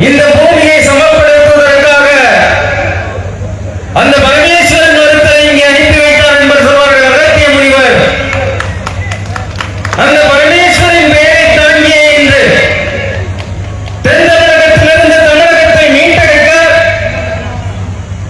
இந்த பூமியை சமப்படுத்துவதற்காக அந்த பரமேஸ்வரன் ஒருத்தரை இங்கே அனுப்பி வைத்தார் என்பர் சொல்வார்கள் அகத்திய முனிவர். அந்த பரமேஸ்வரின் பெயரை தாங்கியே இன்று தென் தமிழகத்தை மீட்டெடுக்க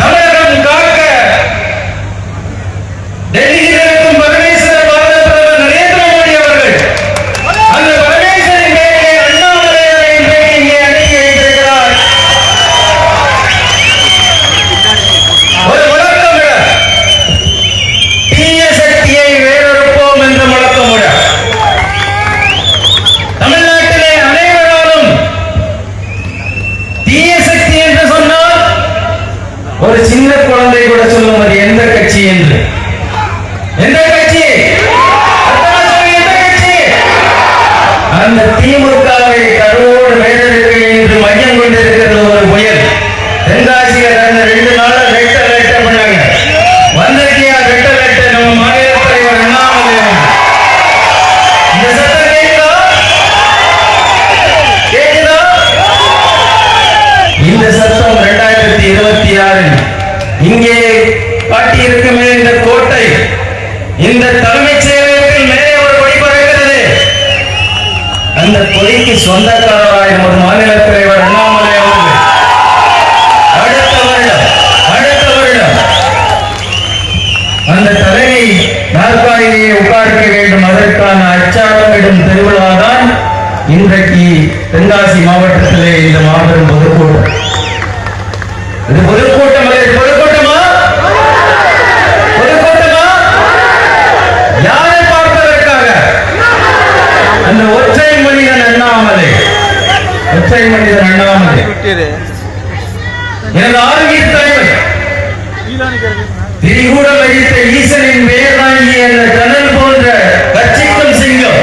தமிழகம் காக்க டெல்லியில் ஒரு சின்ன குழந்தை கூட சொல்லும் அது எந்த கட்சி என்று? எந்த கட்சி? அந்த திமுகவை கருவோடு இங்கே காட்டியிருக்குமே இந்த கோட்டை இந்த தலைமைச் செயலகத்தில் மேலே ஒரு கொடி பறக்கிறது. அந்த கொடிக்கு சொந்தக்காரராய் ஒரு மாநில தலைவர் அண்ணாமலை அவர்கள். அடுத்த வருடம் அடுத்த வருடம் அந்த தலைமை நாற்காலியை உட்கார்க்க வேண்டும். அதற்கான அச்சாட்டமிடும் திருவிழாதான் இன்றைக்கு தென்காசி மாவட்டத்திலே இந்த மாபெரும் பொதுக்கூட்டம். இது பொதுக்கூட்டம் ஒற்றை மனிதன் அண்ணாமலை எனது ஆரோக்கிய தலைவர். வகித்த ஈசனின் போன்ற சிங்கம்.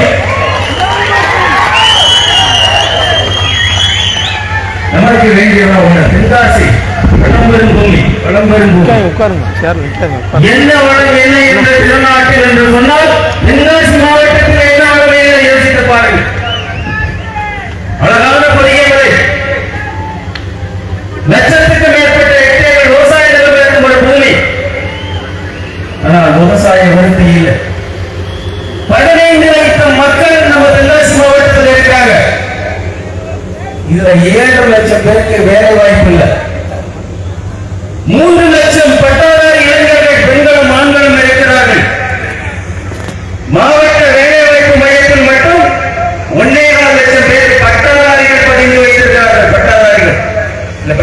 நமக்கு ஒண்ணு தென்காசி பூமி பூமி. என்ன வளம் என்ன என்ற திருநாட்டில் என்று சொன்னால் தென்காசி மாவட்டத்தில் என்ன வளம் என்ன யோசித்து பாருங்கள் அழகான பொதிகை மலை லட்சத்துக்கு மேற்பட்ட ஹெக்டேர்கள் விவசாய நிலம் இருக்கும் ஒரு பூமி. ஆனால் விவசாய விருத்தி இல்லை. பதினைந்து லட்சம் மக்கள் நம்ம தென்காசி மாவட்டத்தில் இருக்காங்க இதுல ஏழு லட்சம் பேருக்கு வேலை வாய்ப்பு இல்லை. மூன்று